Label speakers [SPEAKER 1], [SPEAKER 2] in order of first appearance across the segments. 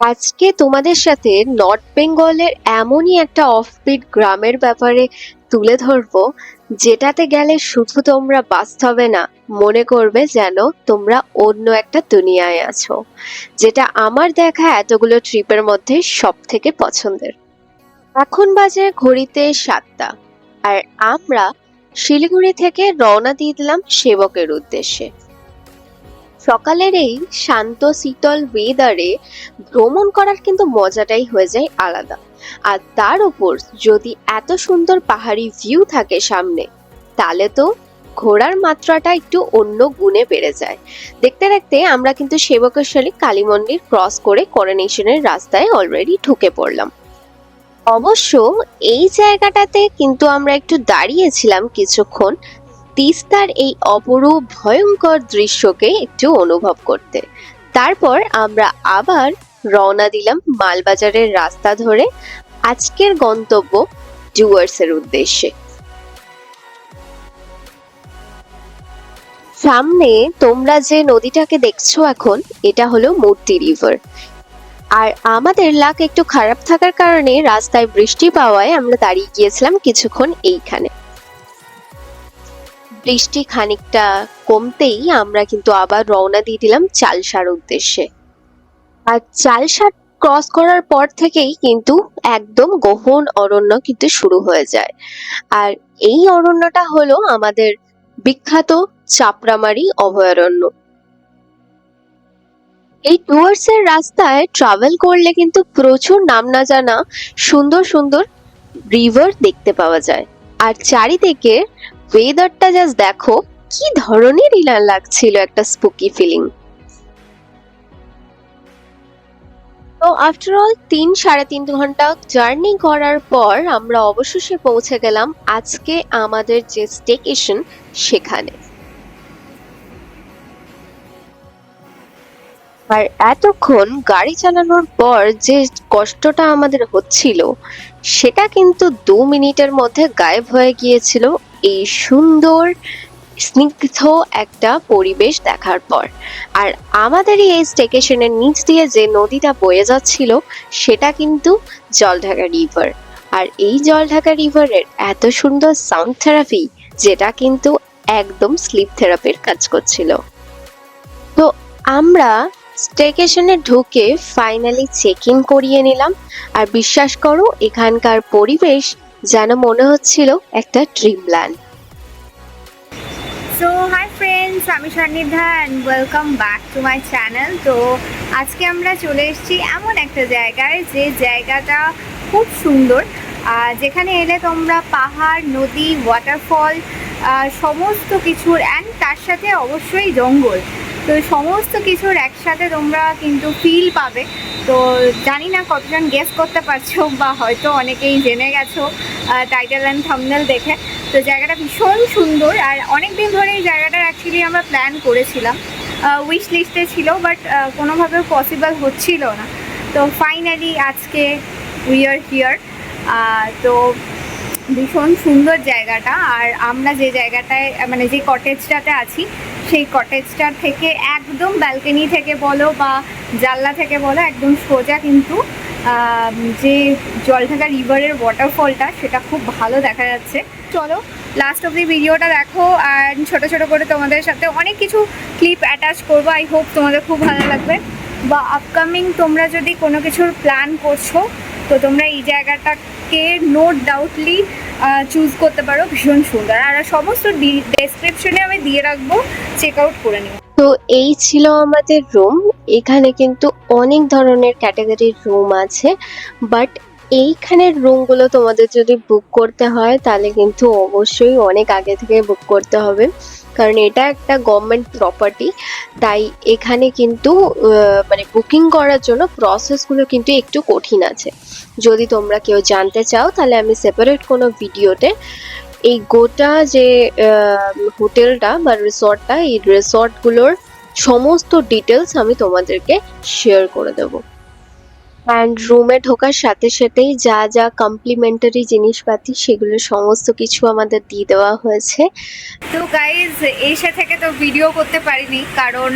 [SPEAKER 1] আজকে তোমাদের সাথে নর্থ বেঙ্গলের এমনই একটা অফবিট গ্রামের ব্যাপারে তুলে ধরবো, যেটাতে গেলে শুধু তোমরা বাস্তবে না, মনে করবে যেন তোমরা অন্য একটা দুনিয়ায় আছো, যেটা আমার দেখা এতগুলো ট্রিপের মধ্যে সব থেকে পছন্দের। এখন বাজে ঘড়িতে সাতটা, আর আমরা শিলিগুড়ি থেকে রওনা দিয়ে দিলাম সেবকের উদ্দেশ্যে। সকালের এই শান্ত, শীতল ওয়েদারে ভ্রমণ করার কিন্তু মজাটাই হয়ে যায় আলাদা। আর তার উপর যদি এত সুন্দর পাহাড়ি ভিউ থাকে সামনে, তাহলে তো ঘোরার মাত্রাটা একটু অন্য গুণে বেড়ে যায়। দেখতে দেখতে আমরা কিন্তু সেবকেশ্বরী কালী মন্দির ক্রস করে করোনেশনের রাস্তায় অলরেডি ঢুকে পড়লাম। অবশ্য এই জায়গাটাতে কিন্তু আমরা একটু দাঁড়িয়েছিলাম কিছুক্ষণ তিস্তার এই অপরূপ ভয়ঙ্কর দৃশ্যকে একটু অনুভব করতে। তারপর আমরা আবার রওনা দিলাম মালবাজারের রাস্তা ধরে আজকের গন্তব্য ডুয়ার্সের উদ্দেশ্যে। সামনে তোমরা যে নদীটাকে দেখছ এখন, এটা হলো মূর্তি রিভার। আর আমাদের লাক একটু খারাপ থাকার কারণে রাস্তায় বৃষ্টি পাওয়ায় আমরা দাঁড়িয়ে গিয়েছিলাম কিছুক্ষণ এইখানে। বৃষ্টি খানিকটা কমতেই আমরা কিন্তু আবার রওনা দিয়ে দিলাম চালসার উদ্দেশ্যে। আর চালসার ক্রস করার পর থেকেই কিন্তু একদম গহন অরণ্য কিন্তু শুরু হয়ে যায়। আর এই অরণ্যটা হলো আমাদের বিখ্যাত চাপড়ামারি অভয়ারণ্য। এই টুয়ার্সের রাস্তায় ট্রাভেল করলে কিন্তু প্রচুর নাম না জানা সুন্দর সুন্দর রিভার দেখতে পাওয়া যায়। আর চারিদিকে ওয়েদারটা জাস্ট দেখো, কি ধরনের ইলান লাগছিল একটা স্পুকি ফিলিং তো আফটার অল তিন সাড়ে তিন ঘণ্টা জার্নি করার পর আমরা অবশেষে পৌঁছে গেলাম আজকে আমাদের যে স্টেকেশন সেখানে। আর এতক্ষণ গাড়ি চালানোর পর যে কষ্টটা আমাদের হচ্ছিল, সেটা কিন্তু দু মিনিটের মধ্যে গায়েব হয়ে গিয়েছিল এই সুন্দর, স্নিগ্ধ একটা পরিবেশ দেখার পর। আর আমাদের এই স্টেকেশনের নিচ দিয়ে যে নদীটা বয়ে যাচ্ছিল, সেটা কিন্তু জলঢাকা রিভার। আর এই জলঢাকা রিভারের এত সুন্দর সাউন্ড থেরাপি, যেটা কিন্তু একদম স্লিপ থেরাপির কাজ করছিল। তো আমরা স্টেকেশনে ঢুকে ফাইনালি চেক ইন করিয়ে নিলাম। আর বিশ্বাস করো, এখানকার পরিবেশ যেন মনে হচ্ছিল একটা ড্রিমল্যান্ড
[SPEAKER 2] সো হাই ফ্রেন্ডস আমি Sannidhya and welcome back to my channel তো আজকে আমরা চলে এসেছি এমন একটা জায়গায়, যে জায়গাটা খুব সুন্দর। যেখানে এলে তোমরা পাহাড়, নদী ওয়াটারফল সমস্ত কিছুর অ্যান্ড তার সাথে অবশ্যই জঙ্গল। তো সমস্ত কিছুর একসাথে তোমরা কিন্তু ফিল পাবে। তো জানি না কতজন গেস করতে পারছ বা হয়তো অনেকেই জেনে গেছো টাইটেল অ্যান্ড থামনেল দেখে। তো জায়গাটা ভীষণ সুন্দর আর অনেক দিন ধরে এই জায়গাটার অ্যাকচুয়ালি আমরা প্ল্যান করেছিলাম। উইশ লিস্টে ছিল বাট কোনোভাবেও পসিবল হচ্ছিল না। তো ফাইনালি আজকে উই আর হিয়ার তো ভীষণ সুন্দর জায়গাটা। আর আমরা যে জায়গাটায় মানে যে কটেজটাতে আছি, সেই কটেজটার থেকে একদম ব্যালকনি থেকে বলো বা জানলা থেকে বলো, একদম সোজা কিন্তু যে জলঢাকা রিভারের ওয়াটারফলটা সেটা খুব ভালো দেখা যাচ্ছে। চলো লাস্ট অব দি ভিডিওটা দেখো আর ছোট ছোট করে তোমাদের সাথে অনেক কিছু ক্লিপ অ্যাটাচ করব। আই হোপ তোমাদের খুব ভালো লাগবে। বা আপকামিং তোমরা যদি কোনো কিছুর প্ল্যান করছ তো তোমরা এই জায়গাটাকে নোট ডাউটলি চুজ করতে পারো, ভীষণ সুন্দর। আর সমস্ত ডেসক্রিপশনে আমি দিয়ে রাখব চেক আউট করে নিও।
[SPEAKER 1] তো এই ছিল আমাদের রুম এখানে কিন্তু অনেক ধরনের ক্যাটাগরির রুম আছে বাট এইখানের রুমগুলো তোমাদের যদি বুক করতে হয়, তাহলে কিন্তু অবশ্যই অনেক আগে থেকে বুক করতে হবে। কারণ এটা একটা গভর্নমেন্ট প্রপার্টি তাই এখানে কিন্তু মানে বুকিং করার জন্য প্রসেসগুলো কিন্তু একটু কঠিন আছে। যদি তোমরা কেউ জানতে চাও, তাহলে আমি সেপারেট কোনো ভিডিওতে এই গোটা যে হোটেলটা বা রিসর্টটা এই রিসর্টগুলোর সমস্ত ডিটেলস আমি তোমাদেরকে শেয়ার করে দেব। অ্যান্ড রুমে ঢোকার সাথে সাথেই যা যা কমপ্লিমেন্টারি জিনিসপাতি সেগুলো সমস্ত কিছু আমাদের দিয়ে দেওয়া হয়েছে।
[SPEAKER 2] তো গাইজ এসে থেকে তো ভিডিও করতে পারিনি, কারণ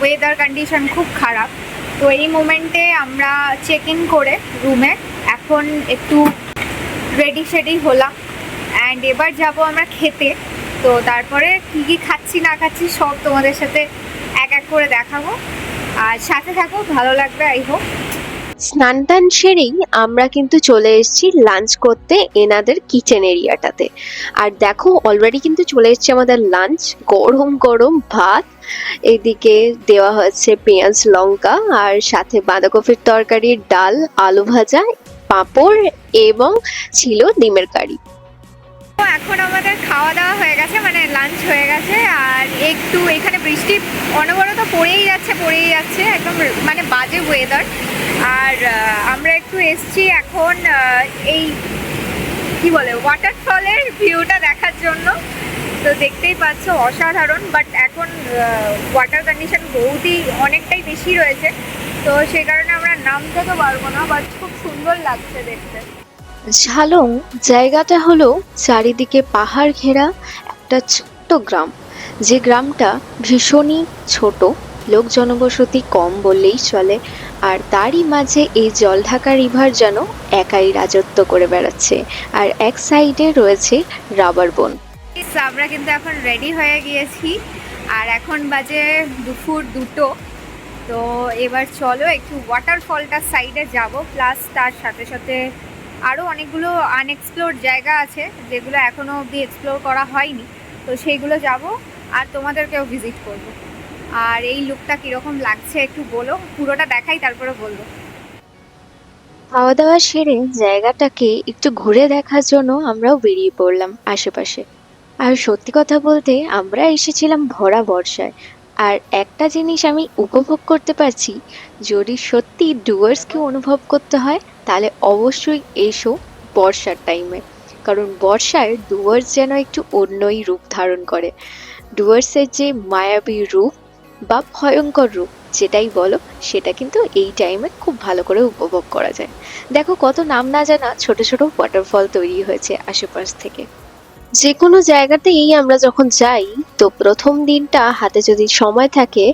[SPEAKER 2] ওয়েদার কন্ডিশন খুব খারাপ। তো এই মোমেন্টে আমরা চেক ইন করে রুমে এখন একটু রেডি সেডি হলাম। অ্যান্ড এবার যাব আমরা খেতে। তো তারপরে কী কী খাচ্ছি, না খাচ্ছি, সব তোমাদের সাথে এক এক করে দেখাবো। আর সাথে থাকো, ভালো লাগবে আই হোপ
[SPEAKER 1] স্নান টান সেরেই আমরা কিন্তু চলে এসেছি লাঞ্চ করতে এনাদের কিচেন এরিয়াটাতে আর দেখো অলরেডি কিন্তু চলে এসছে আমাদের লাঞ্চ। গরম গরম ভাত, এদিকে দেওয়া হচ্ছে পেঁয়াজ, লঙ্কা, আর সাথে বাঁধাকপির তরকারি, ডাল, আলু ভাজা, পাঁপড় এবং ছিল ডিমের কারি।
[SPEAKER 2] এখন আমাদের খাওয়া দাওয়া হয়ে গেছে মানে লাঞ্চ হয়ে গেছে, আর একটু এখানে বৃষ্টি অনবরত পড়েই যাচ্ছে পড়েই যাচ্ছে, একদম মানে বাজে ওয়েদার আর আমরা একটু এসছি এখন এই কি বলে ওয়াটারফলের ভিউটা দেখার জন্য। তো দেখতেই পাচ্ছ, অসাধারণ বাট এখন ওয়াটার কন্ডিশন বহুতই অনেকটাই বেশি রয়েছে। তো সে কারণে আমরা নামতে তো পারব না বাট খুব সুন্দর লাগছে দেখতে।
[SPEAKER 1] ঝালং জায়গাটা হলো চারিদিকে পাহাড় ঘেরা একটা ছোট্ট গ্রাম। যে গ্রামটা ভীষণই ছোট, লোক জনবসতি কম বললেই চলে, আর তারই মাঝে এই জলঢাকা রিভার যেন একাই রাজত্ব করে বেড়াচ্ছে, আর এক সাইডে রয়েছে রাবার বন।
[SPEAKER 2] আমরা কিন্তু এখন রেডি হয়ে গিয়েছি, আর এখন বাজে দুপুর দুটো। তো এবার চলো একটু ওয়াটারফলটার সাইডে যাব প্লাস তার সাথে সাথে আরও অনেকগুলো আনএক্সপ্লোর জায়গা আছে, যেগুলো এখনও অবধি এক্সপ্লোর করা হয়নি। তো সেইগুলো যাব আর তোমাদেরকেও ভিজিট করব। আর এই লুকটা কীরকম লাগছে একটু বলো, পুরোটা দেখাই, তারপরে বলব।
[SPEAKER 1] খাওয়া দাওয়া সেরে জায়গাটাকে একটু ঘুরে দেখার জন্য আমরাও বেরিয়ে পড়লাম আশেপাশে। আর সত্যি কথা বলতে, আমরা এসেছিলাম ভরা বর্ষায়। আর একটা জিনিস আমি উপভোগ করতে পারছি, যদি সত্যি ডুয়ার্সকে অনুভব করতে হয় তাহলে অবশ্যই এসো বর্ষার টাইমে কারণ বর্ষায় ডুয়ার্স যেন একটু অন্যই রূপ ধারণ করে। ডুয়ার্সের যে মায়াবী রূপ বা ভয়ঙ্কর রূপ, যেটাই বলো, সেটা কিন্তু এই টাইমে খুব ভালো করে উপভোগ করা যায়। দেখো কত নাম না জানা ছোট ছোট ওয়াটারফল তৈরি হয়েছে আশেপাশ থেকে। যে কোনো জায়গাতেই আমরা যখন যাই, তো প্রথম দিনটা হাতে যদি সময় থাকে,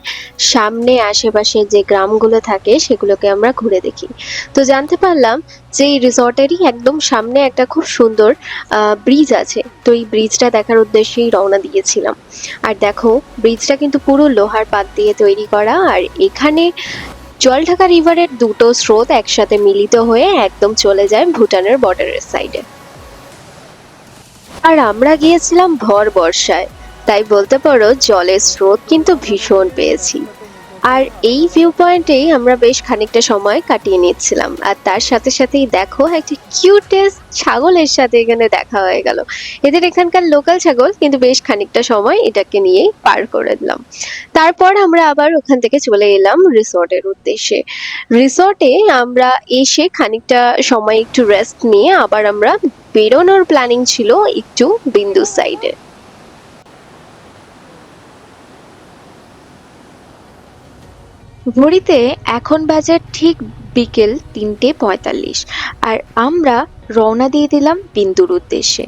[SPEAKER 1] সামনে আশেপাশে যে গ্রামগুলো থাকে, সেগুলোকে আমরা ঘুরে দেখি। তো জানতে পারলাম যে এই রিসর্টেরই একদম সামনে একটা খুব সুন্দর ব্রিজ আছে। তো এই ব্রিজটা দেখার উদ্দেশ্যেই রওনা দিয়েছিলাম। আর দেখো, ব্রিজটা কিন্তু পুরো লোহার পাত দিয়ে তৈরি করা। আর এখানে জলঢাকা রিভারের দুটো স্রোত একসাথে মিলিত হয়ে একদম চলে যায় ভুটানের বর্ডারের সাইডে আর আমরা গিয়েছিলাম ভর বর্ষায়। তাই বলতে পারো জলের স্রোত কিন্তু ভীষণ পেয়েছি। আর এই ভিউ পয়েন্টেই আমরা বেশ খানিকটা সময় কাটিয়ে নিচ্ছিলাম। আর তার সাথে সাথেই দেখো একটা কিউটেস্ট ছাগলের সাথে এখানে দেখা হয়ে গেল। এদের এখানকার লোকাল ছাগল, কিন্তু বেশ খানিকটা সময় এটাকে নিয়েই পার করে দিলাম। তারপর আমরা আবার ওখান থেকে চলে এলাম রিসর্টের উদ্দেশ্যে। রিসর্টে আমরা এসে খানিকটা সময় একটু রেস্ট নিয়ে আবার আমরা বেরোনোর প্ল্যানিং ছিল একটু বিন্দু সাইডে ঘড়িতে এখন বাজে ঠিক বিকেল তিনটে পঁয়তাল্লিশ, আর আমরা রওনা দিয়ে দিলাম বিন্দুর উদ্দেশ্যে।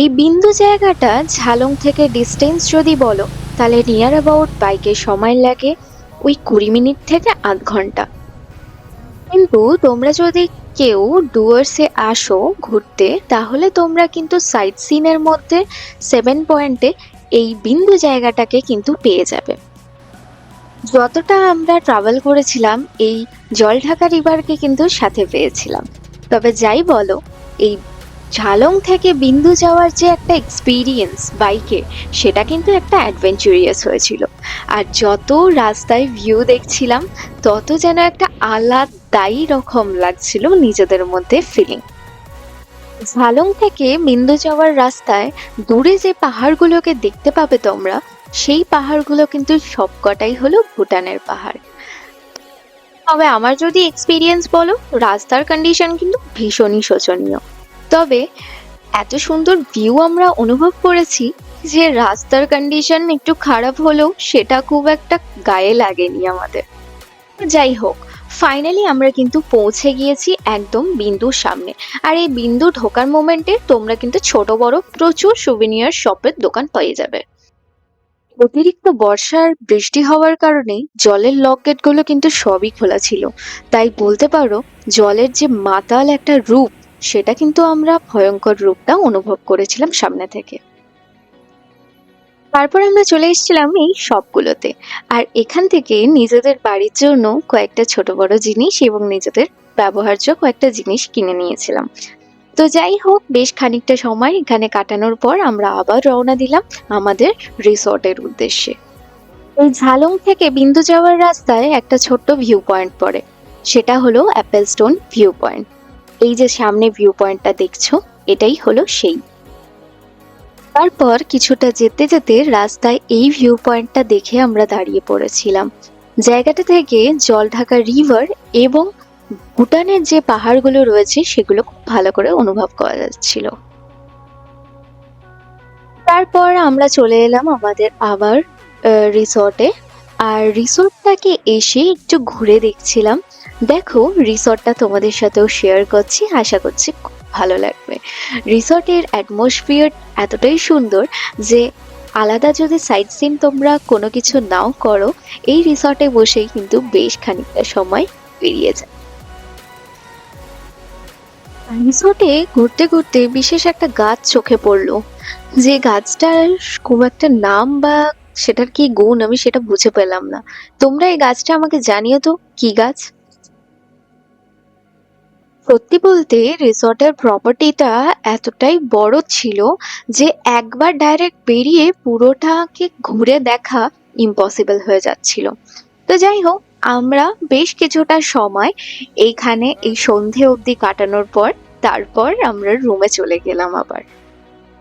[SPEAKER 1] এই বিন্দু জায়গাটা ঝালং থেকে ডিস্টেন্স যদি বলো, তাহলে নিয়ার অ্যাবাউট বাইকে সময় লাগে ওই কুড়ি মিনিট থেকে আধ ঘণ্টা। কিন্তু তোমরা যদি কেউ ডুয়ার্সে আসো ঘুরতে, তাহলে তোমরা কিন্তু সাইট সিনের মধ্যে সেভেন পয়েন্টে এই বিন্দু জায়গাটাকে কিন্তু পেয়ে যাবে। যতটা আমরা ট্রাভেল করেছিলাম, এই জলঢাকা রিভারকে কিন্তু সাথে পেয়েছিলাম। তবে যাই বলো, এই ঝালং থেকে বিন্দু যাওয়ার যে একটা এক্সপিরিয়েন্স বাইকে সেটা কিন্তু একটা অ্যাডভেঞ্চুরিয়াস হয়েছিল। আর যত রাস্তায় ভিউ দেখছিলাম, তত যেন একটা আলাদাই রকম লাগছিল নিজেদের মধ্যে ফিলিং ঝালং থেকে বিন্দু যাওয়ার রাস্তায় দূরে যে পাহাড়গুলোকে দেখতে পাবে তোমরা সেই পাহাড়গুলো কিন্তু সবকটাই হলো ভুটানের পাহাড়। তবে আমার যদি এক্সপিরিয়েন্স বলো, রাস্তার কন্ডিশন কিন্তু ভীষণই শোচনীয়। তবে এত সুন্দর ভিউ আমরা অনুভব করেছি যে রাস্তার কন্ডিশন একটু খারাপ হলেও সেটা খুব একটা গায়ে লাগেনি আমাদের। যাই হোক ফাইনালি আমরা কিন্তু পৌঁছে গিয়েছি একদম বিন্দুর সামনে। আর এই বিন্দু ঢোকার মোমেন্টে তোমরা কিন্তু ছোট বড় প্রচুর সুভিনিয়ার শপের দোকান পেয়ে যাবে।
[SPEAKER 3] অতিরিক্ত বর্ষার বৃষ্টি হওয়ার কারণে জলের লক গেটগুলো কিন্তু সবই খোলা ছিল। তাই বলতে পারো, জলের যে মাতাল একটা রূপ, সেটা কিন্তু আমরা ভয়ঙ্কর রূপটা অনুভব করেছিলাম সামনে থেকে। তারপর আমরা চলে এসেছিলাম এই সবগুলোতে। আর এখান থেকে নিজেদের বাড়ির জন্য কয়েকটা ছোট বড় জিনিস এবং নিজেদের ব্যবহার্য কয়েকটা জিনিস কিনে নিয়েছিলাম। তো যাই হোক, বেশ খানিকটা সময় এখানে কাটানোর পর আমরা আবার রওনা দিলাম আমাদের রিসর্টের উদ্দেশ্যে। এই ঝালং থেকে বিন্দু যাওয়ার রাস্তায় একটা ছোট্ট ভিউ পয়েন্ট পড়ে। সেটা হলো অ্যাপেল স্টোন ভিউ পয়েন্ট এই যে সামনে ভিউ পয়েন্টটা দেখছ, এটাই হলো সেই। তারপর কিছুটা যেতে যেতে রাস্তায় এই ভিউ পয়েন্টটা দেখে আমরা দাঁড়িয়ে পড়েছিলাম। জায়গাটা থেকে জল ঢাকা রিভার এবং ভুটানের যে পাহাড়গুলো রয়েছে, সেগুলো খুব ভালো করে অনুভব করা যাচ্ছিল। তারপর আমরা চলে এলাম আমাদের আবার রিসর্টে। আর রিসর্টটাকে এসে একটু ঘুরে দেখছিলাম। দেখো, রিসর্টটা তোমাদের সাথেও শেয়ার করছি, আশা করছি খুব ভালো লাগবে। রিসর্টের অ্যাটমসফিয়ার এতটাই সুন্দর যে আলাদা যদি সাইট সিন তোমরা কোনো কিছু নাও করো, এই রিসর্টে বসেই কিন্তু বেশ খানিকটা সময় পেরিয়ে যায়। রিসোর্টে ঘুরতে ঘুরতে বিশেষ একটা গাছ চোখে পড়ল। যে গাছটার খুব একটা নাম বা সেটার কি গুণ আমি সেটা বুঝে পেলাম না। তোমরা এই গাছটা আমাকে জানিও তো, কি গাছ? সত্যি বলতে রিসর্টের প্রপার্টিটা এতটাই বড় ছিল যে একবার ডাইরেক্ট বেরিয়ে পুরোটাকে ঘুরে দেখা ইম্পসিবল হয়ে যাচ্ছিল। তো যাই হোক আমরা বেশ কিছুটা সময় এইখানে এই সন্ধে অবধি কাটানোর পর তারপর আমরা রুমে চলে গেলাম আবার।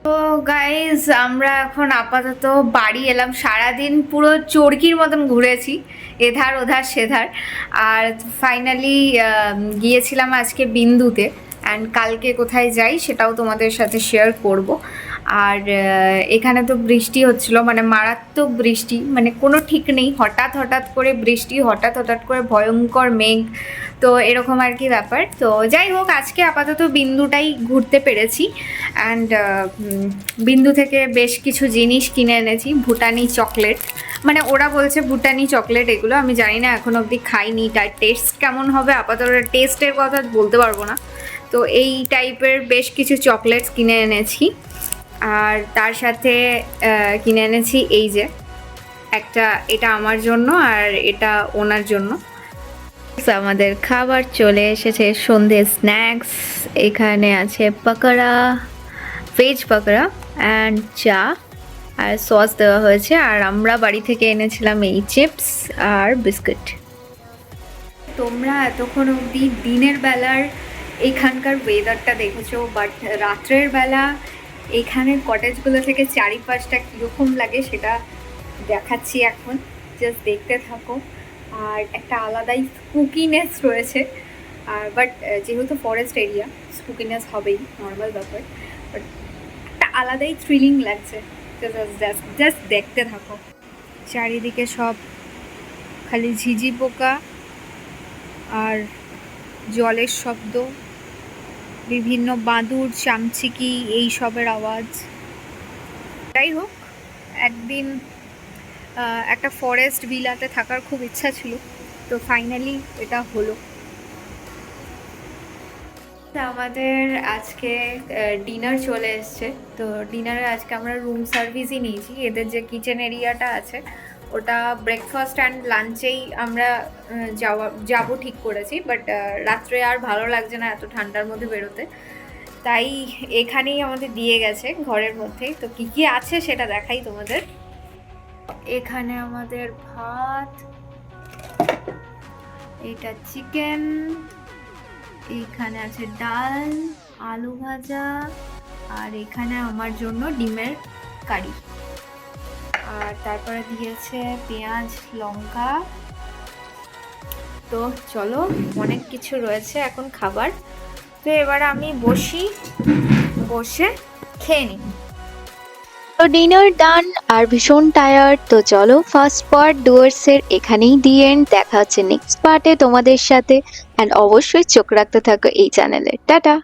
[SPEAKER 2] তো গাইজ আমরা এখন আপাতত বাড়ি এলাম। সারাদিন পুরো চরকির মতন ঘুরেছি, এধার, ওধার, সেধার। আর ফাইনালি গিয়েছিলাম আজকে বিন্দুতে। অ্যান্ড কালকে কোথায় যাই সেটাও তোমাদের সাথে শেয়ার করব। আর এখানে তো বৃষ্টি হচ্ছিল মানে মারাত্মক বৃষ্টি মানে কোনো ঠিক নেই, হঠাৎ হঠাৎ করে বৃষ্টি, হঠাৎ হঠাৎ করে ভয়ঙ্কর মেঘ, তো এরকম আর কি ব্যাপার। তো যাই হোক, আজকে আপাতত বিন্দুটাই ঘুরতে পেরেছি অ্যান্ড বিন্দু থেকে বেশ কিছু জিনিস কিনে এনেছি, ভুটানি চকলেট। মানে ওরা বলছে ভুটানি চকলেট এগুলো, আমি জানি না, এখন অবধি খাইনি, তার টেস্ট কেমন হবে, আপাতত টেস্টের কথা বলতে পারব না। তো এই টাইপের বেশ কিছু চকলেটস কিনে এনেছি। আর তার সাথে কিনে এনেছি এই যে। একটা, এটা আমার জন্য আর এটা ওনার জন্য। আমাদের খাবার চলে এসেছে, সন্ধে স্ন্যাক্স এখানে আছে পকোড়া ভেজ পকোড়া অ্যান্ড চা। আর সস দেওয়া হয়েছে আর আমরা বাড়ি থেকে এনেছিলাম এই চিপস আর বিস্কুট তোমরা এতক্ষণ অবধি দিনের বেলার এখানকার ওয়েদারটা দেখেছ বাট রাত্রের বেলা এখানের কটেজগুলো থেকে চারিপাশটা কীরকম লাগে সেটা দেখাচ্ছি এখন। জাস্ট দেখতে থাকো। আর একটা আলাদাই স্পুকিনেস রয়েছে। আর বাট যেহেতু ফরেস্ট এরিয়া স্পুকিনেস হবেই নর্মাল ব্যাপার। বাট একটা আলাদাই থ্রিলিং লাগছে। জাস্ট জাস্ট দেখতে থাকো। চারিদিকে সব খালি ঝিঝি পোকা আর জলের শব্দ। বিভিন্ন বাদুর, চামচিকি, এই সবের আওয়াজ। যাই হোক, একদিন একটা ফরেস্ট ভিলাতে থাকার খুব ইচ্ছা ছিল, তো ফাইনালি এটা হলো। আমাদের আজকে ডিনার চলে এসছে। তো ডিনারে আজকে আমরা রুম সার্ভিসই নিয়েছি। এদের যে কিচেন এরিয়াটা আছে ওটা ব্রেকফাস্ট অ্যান্ড লাঞ্চেই আমরা যাওয়া, যাব ঠিক করেছি বাট রাত্রে আর ভালো লাগছে না এত ঠান্ডার মধ্যে বেরোতে। তাই এখানেই আমাদের দিয়ে গেছে, ঘরের মধ্যেই তো কী কী আছে সেটা দেখাই তোমাদের। এখানে আমাদের ভাত, এটা চিকেন এইখানে আছে ডাল, আলু ভাজা, আর এখানে আমার জন্য ডিমের কারি। আর তারপরে দিয়েছে পেঁয়াজ, লঙ্কা। তো চলো, অনেক কিছু রয়েছে এখন খাবার। তো এবার আমি বসি, বসে খেয়ে নিই।
[SPEAKER 3] তো ডিনার ডান আর ভীষণ টায়ার্ড তো চলো ফার্স্ট পার্ট ডুয়ার্সের এখানেই দিয়ে। দেখা হচ্ছে নেক্সট পার্টে তোমাদের সাথে। অ্যান্ড অবশ্যই চোখ রাখতে থাকো এই চ্যানেলে টাটা!